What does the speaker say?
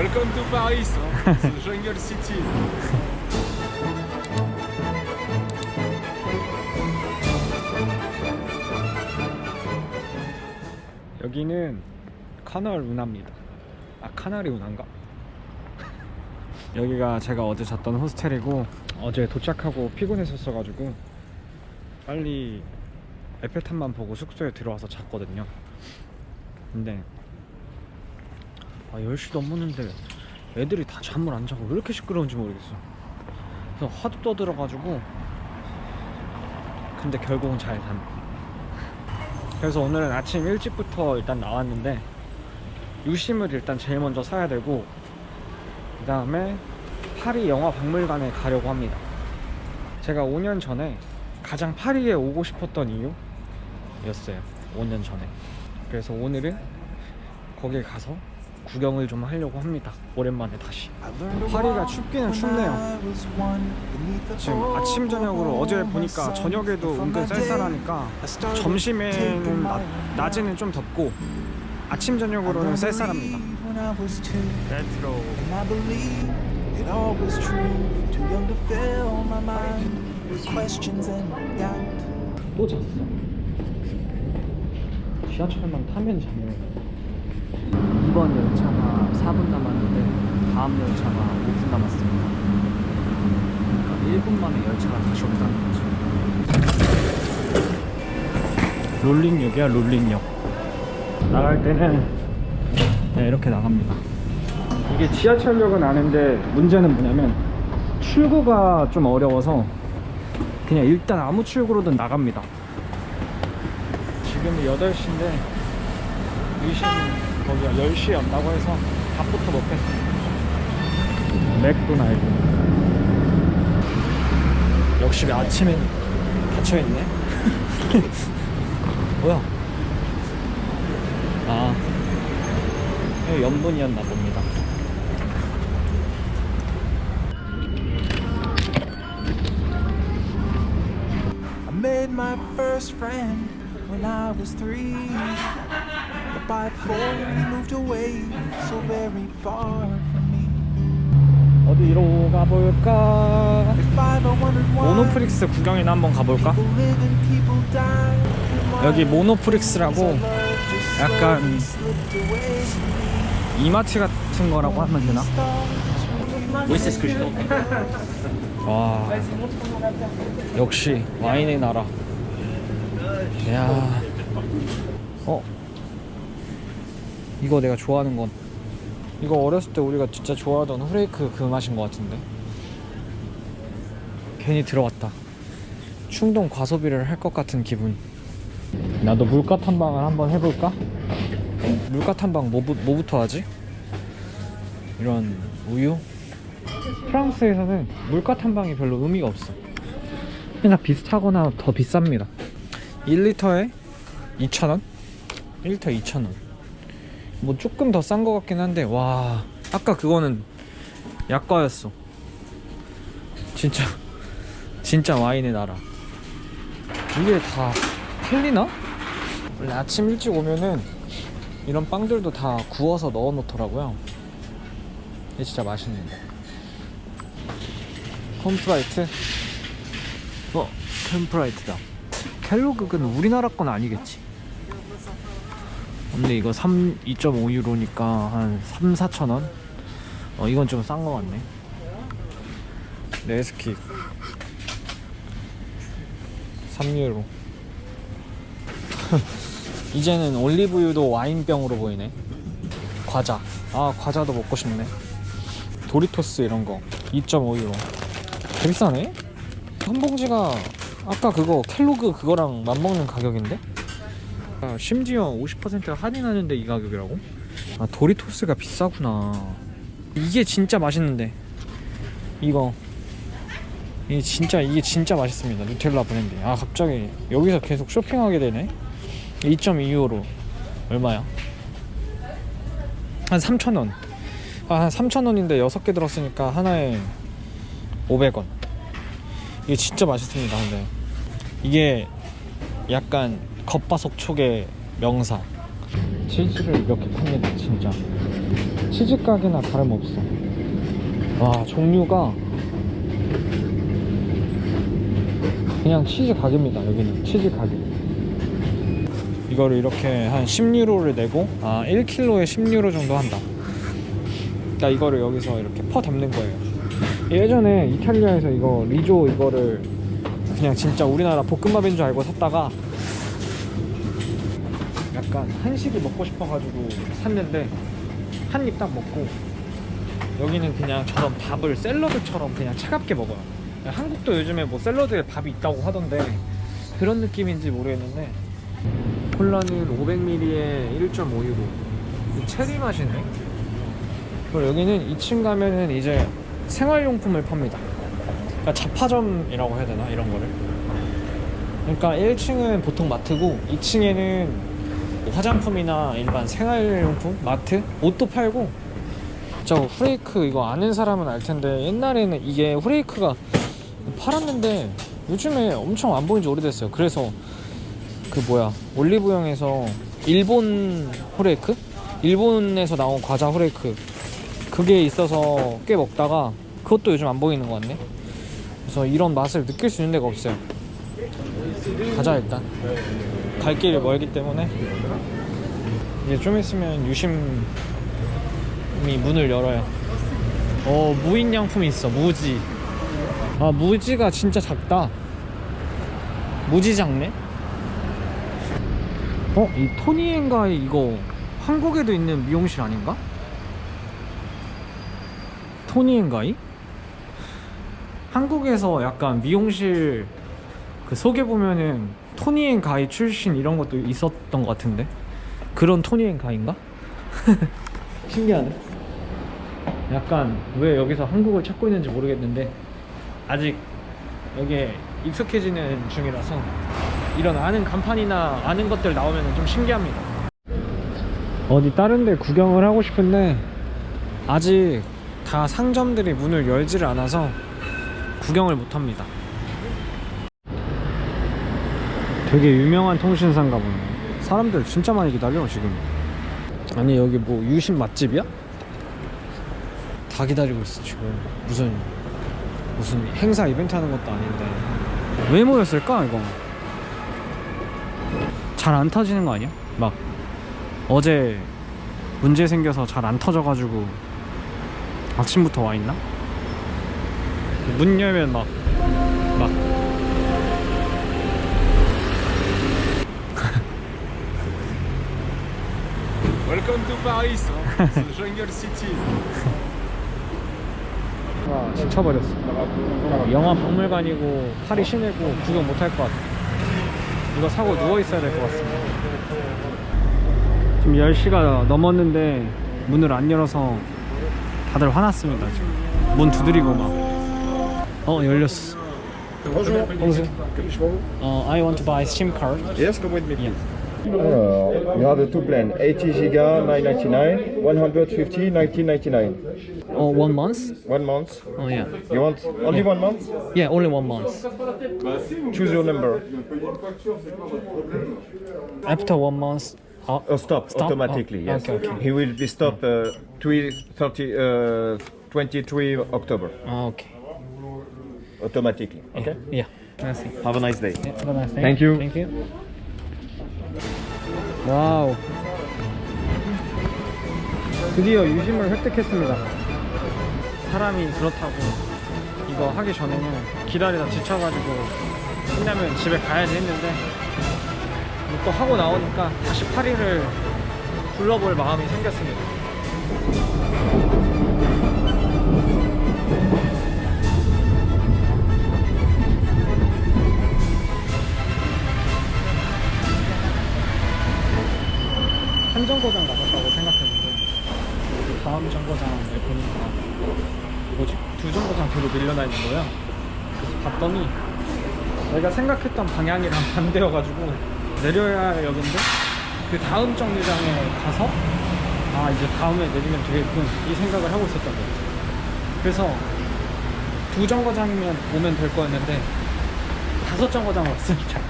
Welcome to Paris, hein. the jungle city. 여기는 카널 운하입니다. 아 카나리 운하인가? 여기가 제가 어제 잤던 호스텔이고 어제 도착하고 피곤했었어가지고 빨리 에펠탑만 보고 숙소에 들어와서 잤거든요. 근데 아 10시 넘었는데 애들이 다 잠을 안 자고 왜 이렇게 시끄러운지 모르겠어. 그래서 화도 떠들어가지고 근데 결국은 잘 잠. 그래서 오늘은 아침 일찍부터 일단 나왔는데 유심을 일단 제일 먼저 사야 되고 그 다음에 파리 영화 박물관에 가려고 합니다. 제가 5년 전에 가장 파리에 오고 싶었던 이유였어요. 5년 전에. 그래서 오늘은 거기에 가서 구경을 좀 하려고 합니다. 오랜만에 다시. 파리가 춥기는 춥네요. 지금 아침 저녁으로 어제 보니까 저녁에도 은근 쌀쌀하니까 점심에는 낮, 낮에는 좀 덥고 아침 저녁으로는 쌀쌀합니다. 또 잤어. 지하철만 타면 자네요. 이번 열차가 4분 남았는데 다음 열차가 5분 남았습니다. 그러니까 1분 만에 열차가 다시 온다는 거지. 롤링역이야 롤링역. 나갈 때는 네, 이렇게 나갑니다. 이게 지하철역은 아는데 문제는 뭐냐면 출구가 좀 어려워서 그냥 일단 아무 출구로든 나갑니다. 지금 8시인데 위신 거기가 10시에 온다고 해서 밥부터 먹겠습니다. 맥도날드. 역시 아침엔 닫혀있네. 뭐야? 아, 이거 염분이었나 봅니다. I made my first friend when I was three. By four, he moved away so very far from me. 어디로 가볼까? If I ever wondered why 모노프릭스 구경이나 한번 가볼까? people live and people die. 여기 모노프릭스라고 Love just 약간 slowly slipped away from me. 이마트 같은 거라고 하면 되나? 와 역시 와인의 나라 야 어? 이거 내가 좋아하는 건 이거 어렸을 때 우리가 진짜 좋아하던 후레이크 그 맛인 것 같은데 괜히 들어왔다 충동 과소비를 할 것 같은 기분 나도 물가 탐방을 한번 해볼까? 물가 탐방 뭐부, 뭐부터 하지? 이런 우유? 프랑스에서는 물가 탐방이 별로 의미가 없어. 그냥 비슷하거나 더 비쌉니다. 1리터에 2,000원? 1리터 2,000원. 뭐 조금 더 싼 것 같긴 한데, 와. 아까 그거는 약과였어. 진짜, 진짜 와인의 나라. 이게 다 틀리나? 원래 아침 일찍 오면은 이런 빵들도 다 구워서 넣어 놓더라고요. 이게 진짜 맛있는데. 콤프라이트? 어, 콤프라이트다. 켈로그는 우리나라 건 아니겠지? 근데 이거 3, 2.5유로니까 한 3, 4천 원? 어, 이건 좀 싼 거 같네. 네스킥. 3유로. 이제는 올리브유도 와인병으로 보이네. 과자. 아, 과자도 먹고 싶네. 도리토스 이런 거 2.5유로 개 비싸네? 한 봉지가 아까 그거 켈로그 그거랑 맞먹는 가격인데? 아, 심지어 50% 할인하는데 이 가격이라고? 아 도리토스가 비싸구나 이게 진짜 맛있는데 이거 이게 진짜 이게 진짜 맛있습니다 누텔라 브랜드 아 갑자기 여기서 계속 쇼핑하게 되네 2.2유로 얼마야? 한 3,000원 아, 한 3,000원인데 6개 들었으니까 하나에 500원. 이게 진짜 맛있습니다, 근데. 이게 약간 겉바속 촉의 명사. 치즈를 이렇게 팝니다, 진짜. 치즈 가게나 다름없어. 와 종류가 그냥 치즈 가게입니다 여기는. 치즈 가게 이거를 이렇게 한 10유로를 내고 아 1kg에 10유로 정도 한다. 그러니까 이거를 여기서 이렇게 퍼 담는 거예요. 예전에 이탈리아에서 이거 리조 이거를 그냥 진짜 우리나라 볶음밥인 줄 알고 샀다가 약간 한식이 먹고 싶어가지고 샀는데 한 입 딱 먹고 여기는 그냥 저런 밥을 샐러드처럼 그냥 차갑게 먹어요. 한국도 요즘에 뭐 샐러드에 밥이 있다고 하던데 그런 느낌인지 모르겠는데 콜라는 500ml에 1.5유로. 체리 맛이네. 그리고 여기는 2층 가면은 이제 생활용품을 팝니다. 그러니까 잡화점이라고 해야 되나 이런 거를. 그러니까 1층은 보통 마트고 2층에는 화장품이나 일반 생활용품 마트 옷도 팔고. 저 후레이크 이거 아는 사람은 알 텐데 옛날에는 이게 후레이크가 팔았는데 요즘에 엄청 안 보인 지 오래됐어요. 그래서 그 뭐야 올리브영에서 일본 후레이크? 일본에서 나온 과자 후레이크. 그게 있어서 꽤 먹다가 그것도 요즘 안 보이는 것 같네. 그래서 이런 맛을 느낄 수 있는 데가 없어요. 가자 일단 갈 길이 멀기 때문에 이제 좀 있으면 유심이 문을 열어요 어 무인양품이 있어 무지 아 무지가 진짜 작다 무지 작네 어? 이 토니앤가이 이거 한국에도 있는 미용실 아닌가? 토니앤가이? 한국에서 약간 미용실 그 소개 보면은 토니 앤 가이 출신 이런 것도 있었던 것 같은데? 그런 토니 앤 가이인가? 신기하네. 약간 왜 여기서 한국을 찾고 있는지 모르겠는데 아직 여기에 익숙해지는 중이라서 이런 아는 간판이나 아는 것들 나오면 좀 신기합니다. 어디 다른 데 구경을 하고 싶은데 아직 다 상점들이 문을 열지를 않아서 구경을 못합니다 되게 유명한 통신사인가 보네 사람들 진짜 많이 기다려 지금 아니 여기 뭐 유심 맛집이야? 다 기다리고 있어 지금 무슨 무슨 행사 이벤트 하는 것도 아닌데 왜 모였을까 이거 잘 안 터지는 거 아니야? 막 어제 문제 생겨서 잘 안 터져가지고 아침부터 와 있나? 문 열면 막막 Welcome to Paris, Jungle City. 아, 지쳐버렸어. 영화 박물관이고 팔이 시내고 구경 못 할 것 같아. 이거 사고 누워 있어야 될 것 같습니다. 지금 10시가 넘었는데 문을 안 열어서 다들 화났습니다. 지금 문 두드리고 막. 어 열렸어. Bonjour. Bonjour. 어, I want to buy SIM card. Yes, come with me. Yeah. Uh, you have the two plan, 80 giga, 999, 150, 1999 oh one month? One month. Oh yeah. You want only yeah. one month? Yeah, only one month. Choose your number. After one month, Oh, oh, stop, stop, automatically. Oh, yes. Okay, okay. He will be stopped uh, 30, uh, 23 October. Ah, okay. Automatically. Okay. Yeah. yeah. Have a nice day. Yeah, have a nice day. Thank you. Thank you. 와우. 드디어 유심을 획득했습니다. 사람이 그렇다고 이거 하기 전에는 기다리다 지쳐가지고 끝나면 집에 가야지 했는데 뭐또 하고 나오니까 다시 파리를 둘러볼 마음이 생겼습니다. 밀려나 있는 거야. 그래서 봤더니 내가 생각했던 방향이랑 반대여가지고 내려야 할 역인데 그 다음 정류장에 가서 아 이제 다음에 내리면 되겠군 이 생각을 하고 있었던 거예요. 그래서 두 정거장이면 오면 될 거였는데 다섯 정거장 왔으니까